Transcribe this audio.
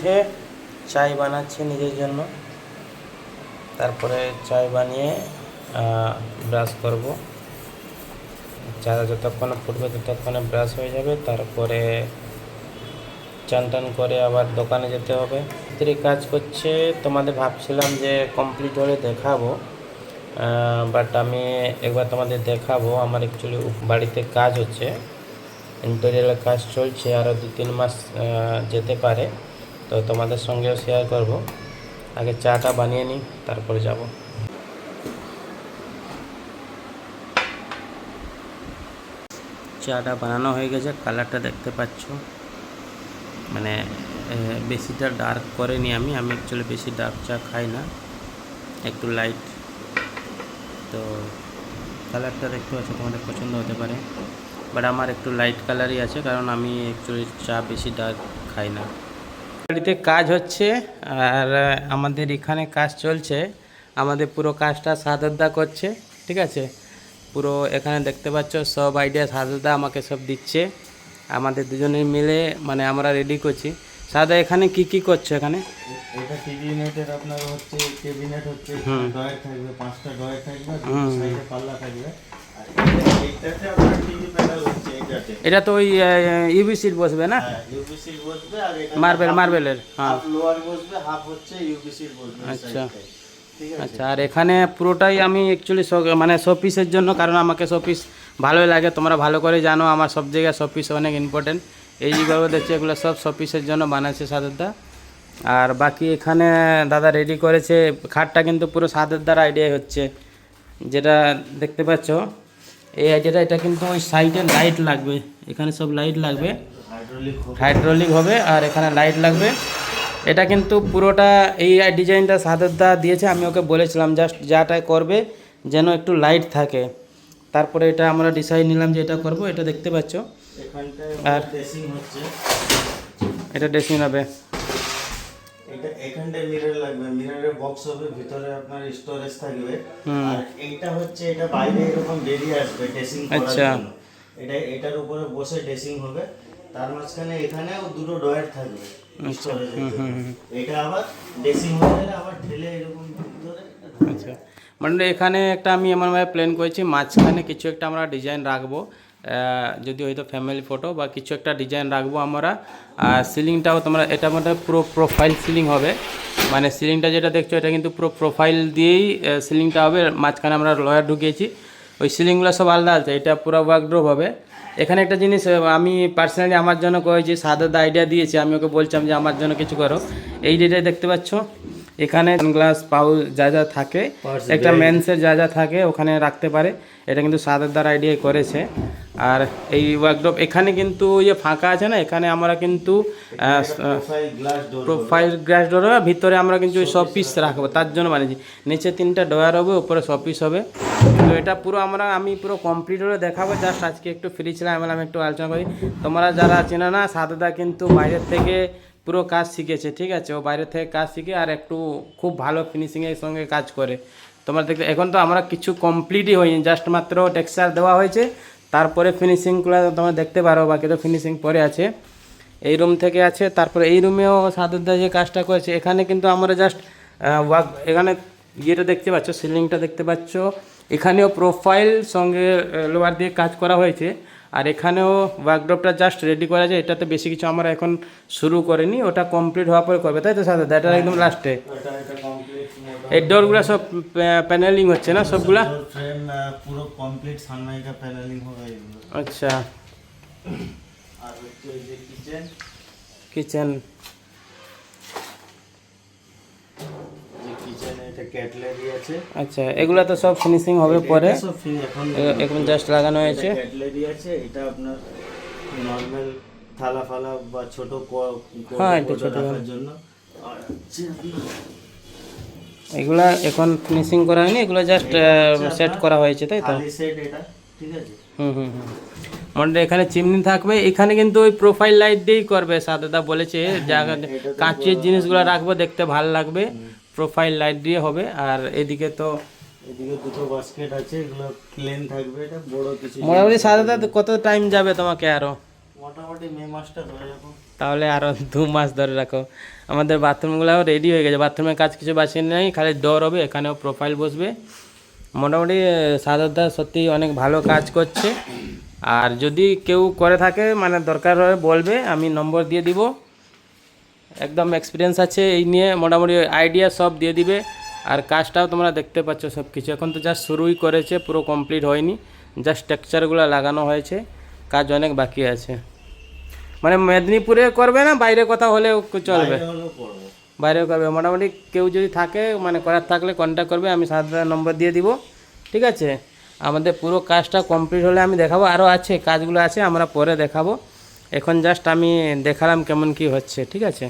উঠে চাই বানাচ্ছি নিজের জন্য। তারপরে চাই বানিয়ে ব্রাশ করব। চা যতক্ষণে ফুটবে ততক্ষণে ব্রাশ হয়ে যাবে। তারপরে চান টান করে আবার দোকানে যেতে হবে। স্ত্রী কাজ করছে, তোমাদের ভাবছিলাম যে কমপ্লিট হলে দেখাবো বাট আমি একবার তোমাদের দেখাবো। আমার অ্যাকচুয়ালি বাড়িতে কাজ হচ্ছে। ইন্টেরিয়ালের কাজ চলছে আরও দু তিন মাস যেতে পারে। তো তোমাদের সঙ্গেও শেয়ার করব। আগে চাটা বানিয়ে নিই, তারপরে যাব। চাটা বানানো হয়ে গেছে কালারটা দেখতে পাচ্ছ। মানে বেশিটা ডার্ক করেনি আমি আমি অ্যাকচুয়ালি বেশি ডার্ক চা খাই না। একটু লাইট তো কালারটা দেখতে পাচ্ছ, তোমাদের পছন্দ হতে পারে। বাট আমার একটু লাইট কালারই আছে, কারণ আমি অ্যাকচুয়ালি চা বেশি ডার্ক খাই না। বাড়িতে কাজ হচ্ছে আর আমাদের এখানে কাজ চলছে। আমাদের পুরো কাজটা সাদরদা করছে ঠিক আছে? পুরো এখানে দেখতে পাচ্ছ সব আইডিয়া সাদরদা আমাকে সব দিচ্ছে। আমাদের দুজনে মিলে মানে আমরা রেডি করছি। সাদা এখানে কি কি করছ এখানে? এটা টিভি ইউনিটের আপনার হচ্ছে ক্যাবিনেট হচ্ছে। ডয়ার থাকবে পাঁচটা ডয়ার থাকবে সাইডে পাল্লা থাকবে। এটা- তো ওই ইউভি সিট বসবে না? হ্যাঁ ইউবিসি বসবে আর মার্বেল মার্বেলের হ্যাঁ। লোয়ার বসবে হাফ হচ্ছে ইউবিসি বসবে আচ্ছা। আচ্ছা আর এখানে পুরোটাই আমি অ্যাকচুয়ালি মানে শোপিসের জন্য কারণ আমাকে শোপিস ভালোই লাগে। তোমরা ভালো করে জানো আমার সব জায়গায় শোপিস অনেক ইম্পর্টেন্ট এই যেগুলো দেখছি এগুলো সব শোপিসের জন্য বানাচ্ছে সাদের সাদেরদা। আর বাকি এখানে দাদা রেডি করেছে খাটটা কিন্তু পুরো সাদেরদার আইডিয়াই হচ্ছে। যেটা দেখতে পাচ্ছ? এই আইডিয়াটা এটা কিন্তু ওই সাইডে লাইট লাগবে। এখানে সব লাইট লাগবে। হাইড্রোলিক হবে আর এখানে লাইট লাগবে। এটা কিন্তু পুরোটা এই ডিজাইনটা সাদরদা দিয়েছে। আমি ওকে বলেছিলাম জাস্ট যাটাই করবে যেন একটু লাইট থাকে। তারপরে এটা আমরা ডিসাইড নিলাম যে এটা করব। এটা দেখতে পাচ্ছ। আর- এটা ড্রেসিং হবে। এটা এখানটায় মিরর লাগবে মিররের বক্স হবে ভিতরে আপনার স্টোরেজ থাকবে। আর এইটা হচ্ছে এটা বাইরে এরকম বেরিয়ে আসবে ড্রেসিং করার আচ্ছা। জন্য। এটা এটার উপরে বসে ড্রেসিং হবে। তার মাঝখানে এখানেও দুটো ডয়ার থাকবে স্টোরেজের এটা আবার ড্রেসিং হয়ে গেলে আবার ঠেলে এরকম ভিতরে আচ্ছা। মানে এখানে একটা আমি এমনভাবে প্ল্যান করেছি মাঝখানে কিছু একটা আমরা ডিজাইন রাখব। যদি হয়তো ফ্যামিলি ফটো বা কিছু একটা ডিজাইন রাখব আমরা। আর সিলিংটাও তোমরা এটা মধ্যে পুরো প্রোফাইল সিলিং হবে। মানে সিলিংটা যেটা দেখছ এটা কিন্তু পুরো প্রোফাইল দিয়েই সিলিংটা হবে। মাঝখানে আমরা লয়ার ঢুকিয়েছি। ওই সিলিংগুলো সব আলাদা আছে এটা পুরো ওয়ার্কড্রোপ হবে। এখানে একটা জিনিস আমি পার্সোনালি আমার জন্য করেছি সাদা আইডিয়া দিয়েছি আমি ওকে বলছিলাম যে আমার জন্য কিছু করো। এই যেটা দেখতে পাচ্ছ এখানে গ্লাস পাউচ যা যা থাকে একটা মেন্সের যা যা থাকে ওখানে রাখতে পারে। এটা কিন্তু সাদের দ্বারা আইডিয়া করেছে। আর এই ওয়ার্কড্রপ এখানে কিন্তু যে ফাঁকা আছে না? এখানে আমরা কিন্তু প্রোফাইল গ্লাস ডোর হবে, ভিতরে আমরা কিন্তু সব পিস রাখব, তার জন্য বানিয়েছি। নিচে তিনটা ডয়ার হবে, উপরে সব পিস হবে। তো এটা পুরো আমরা, আমি পুরো কমপ্লিট হলে দেখাবো জাস্ট আজকে একটু ফ্রি ছিলাম আমি একটু আলোচনা করি। তোমরা যারা চেনো না সাদাদা কিন্তু বাইরের থেকে পুরো কাজ শিখেছে, ঠিক আছে? ও বাইরে থেকে কাজ শিখে আর একটু খুব ভালো ফিনিশিংয়ের সঙ্গে কাজ করে। তোমরা দেখতে, এখন তো আমরা কিছু কমপ্লিটই হয়নি জাস্ট মাত্র টেক্সচার দেওয়া হয়েছে। তারপরে ফিনিশিংগুলো তোমরা দেখতে পারো, বাকি তো ফিনিশিং পরে আছে। এই রুম থেকে আছে, তারপরে এই রুমেও সাদুদ্দা যে কাজটা করেছে, এখানে কিন্তু আমরা জাস্ট ওয়াক এখানে ইয়েটা দেখতে পাচ্ছ সিলিংটা দেখতে পাচ্ছ। এখানেও প্রোফাইল সঙ্গে লোয়ার দিয়ে কাজ করা হয়েছে। আর এখানেও ওয়ার্কড্রপটা জাস্ট রেডি করা যায় এটাতে বেশি কিছু আমরা এখন শুরু করিনি ওটা কমপ্লিট হওয়ার পরে করবে তাই তো সাদা এটা একদম লাস্টে এই ডোরগুলো সব প্যানেলিং হচ্ছে না সবগুলা? পুরো কমপ্লিট সানমাইকা প্যানেলিং হবে আচ্ছা। আর হচ্ছে এই যে কিচেন কিচেন কিচেনে এটা ক্যাটলারি আছে আচ্ছা এগুলো তো সব ফিনিশিং হবে পরে। সব এখন এখন জাস্ট লাগানো হয়েছে। ক্যাটলারি আছে এটা আপনার নর্মাল থালা ফালা বা ছোট হ্যাঁ, একটু ছোট জন্য। এগুলা এখন ফিনিশিং করা হয়নি এগুলো জাস্ট সেট করা হয়েছে তাই তো? সেট এটা ঠিক আছে? হুম হুম হুম। মনে এখানে চিমনি থাকবে এখানে কিন্তু ওই প্রোফাইল লাইট দিয়েই করবে সাদাদা বলেছে এটা তো কাঁচের জিনিসগুলো রাখব দেখতে ভালো লাগবে। প্রোফাইল লাইট দিয়ে হবে আর এদিকে তো এদিকে দুটো বাস্কেট আছে এগুলো প্লেন থাকবে এটা বড় কিছু মোটামুটি সাদাদা কত টাইম যাবে তোমাকে আরও? মোটামুটি মে মাসটা হয়ে যাব তাহলে আরও দু মাস ধরে রাখো। আমাদের বাথরুমগুলোও রেডি হয়ে গেছে। বাথরুমের কাজ কিছু বাকি নেই খালি ডোর হবে এখানেও প্রোফাইল বসবে। মোটামুটি সাদরদা সত্যি অনেক ভালো কাজ করছে। আর যদি কেউ করে থাকে মানে দরকার হয় বলবে আমি নম্বর দিয়ে দিব। একদম এক্সপিরিয়েন্স আছে এই নিয়ে মোটামুটি আইডিয়া সব দিয়ে দিবে। আর কাজটাও তোমরা দেখতে পাচ্ছ সব কিছু এখন তো জাস্ট শুরুই করেছে পুরো কমপ্লিট হয়নি। জাস্ট স্ট্রাকচারগুলো লাগানো হয়েছে কাজ অনেক বাকি আছে। মানে মেদিনীপুরে করবে না বাইরে কোথাও হলেও চলবে? বাইরে বাইরেও করবে। মোটামুটি কেউ যদি থাকে মানে করার থাকলে কন্ট্যাক্ট করবে আমি সাত নম্বর দিয়ে দিব। ঠিক আছে? আমাদের পুরো কাজটা কমপ্লিট হলে আমি দেখাবো। আরও আছে কাজগুলো আছে আমরা পরে দেখাবো। এখন জাস্ট আমি দেখালাম কেমন কি হচ্ছে ঠিক আছে?